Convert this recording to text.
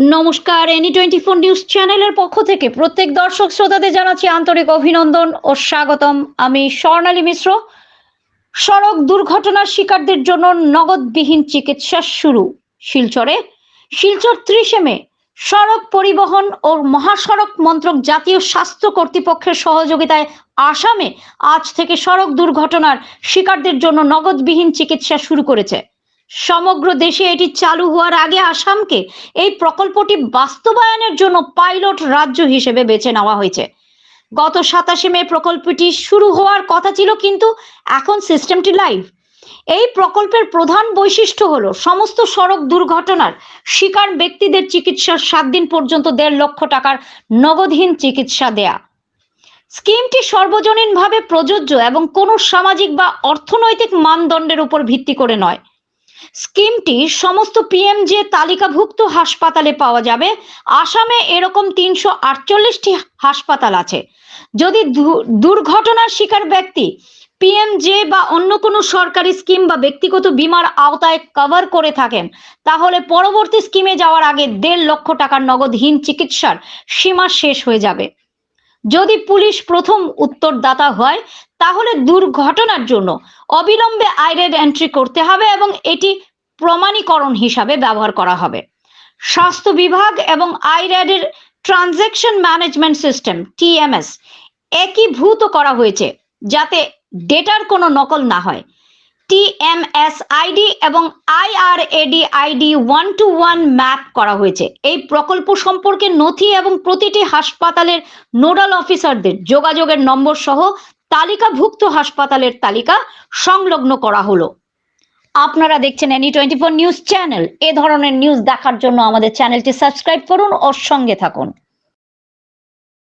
নমস্কার any twenty four news চ্যানেলের পক্ষ থেকে প্রত্যেক দর্শক শ্রোতাদের জানাচ্ছি আন্তরিক অভিনন্দন ও স্বাগতম। আমি স্বর্ণালী মিশ্র। সড়ক দুর্ঘটনার শিকারদের জন্য নগদবিহীন চিকিৎসা শুরু। শিলচরে শিলচর ত্রিশে মে, সড়ক পরিবহন ও মহাসড়ক মন্ত্রক জাতীয় স্বাস্থ্য কর্তৃপক্ষের সহযোগিতায় আসামে আজ থেকে সড়ক দুর্ঘটনার শিকারদের জন্য নগদবিহীন চিকিৎসা শুরু করেছে। সমগ্র দেশে এটি চালু হওয়ার আগে আসামকে এই প্রকল্পটি বাস্তবায়নের জন্য পাইলট রাজ্য হিসেবে বেছে নেওয়া হয়েছে। গত সাতাশে মে প্রকল্পটি শুরু হওয়ার কথা ছিল, কিন্তু এখন সিস্টেমটি লাইভ। এই প্রকল্পের প্রধান বৈশিষ্ট্য হল, সমস্ত সড়ক দুর্ঘটনার শিকার ব্যক্তিদের চিকিৎসার সাত দিন পর্যন্ত দেড় লক্ষ টাকার নগদহীন চিকিৎসা দেয়া। স্কিমটি সর্বজনীনভাবে প্রযোজ্য এবং কোনো সামাজিক বা অর্থনৈতিক মানদণ্ডের উপর ভিত্তি করে নয়। স্কিমটি সমস্ত পিএমজে তালিকাভুক্ত হাসপাতালে পাওয়া যাবে। আসামে এরকম তিনশো আটচল্লিশটি হাসপাতাল আছে। যদি দুর্ঘটনার শিকার ব্যক্তি পিএমজে বা অন্য কোনো সরকারি স্কিম বা ব্যক্তিগত বীমার আওতায় কভার করে থাকেন, তাহলে পরবর্তী স্কিমে যাওয়ার আগে দেড় লক্ষ টাকার নগদহীন চিকিৎসার সীমা শেষ হয়ে যাবে। যদি পুলিশ প্রথম উত্তরদাতা হয়, তাহলে দুর্ঘটনার জন্য অবিলম্বে আইরেড এন্ট্রি করতে হবে এবং এটি প্রমাণীকরণ হিসাবে ব্যবহার করা হবে। স্বাস্থ্য বিভাগ এবং আইরেডের ট্রানজেকশন ম্যানেজমেন্ট সিস্টেম, টিএমএস, একীভূত করা হয়েছে যাতে ডেটার কোনো নকল না হয়। টিএমএস আইডি এবং IRAD ID one to one map করা হয়েছে। এই প্রকল্প সম্পর্কে নথি এবং প্রতিটি হাসপাতালের নোডাল অফিসারদের যোগাযোগের নম্বর সহ তালিকাভুক্ত হাসপাতালের তালিকা সংলগ্ন করা হলো। আপনারা দেখছেন any twenty four news channel. এ ধরনের নিউজ দেখার জন্য আমাদের চ্যানেলটি সাবস্ক্রাইব করুন ও সঙ্গে থাকুন।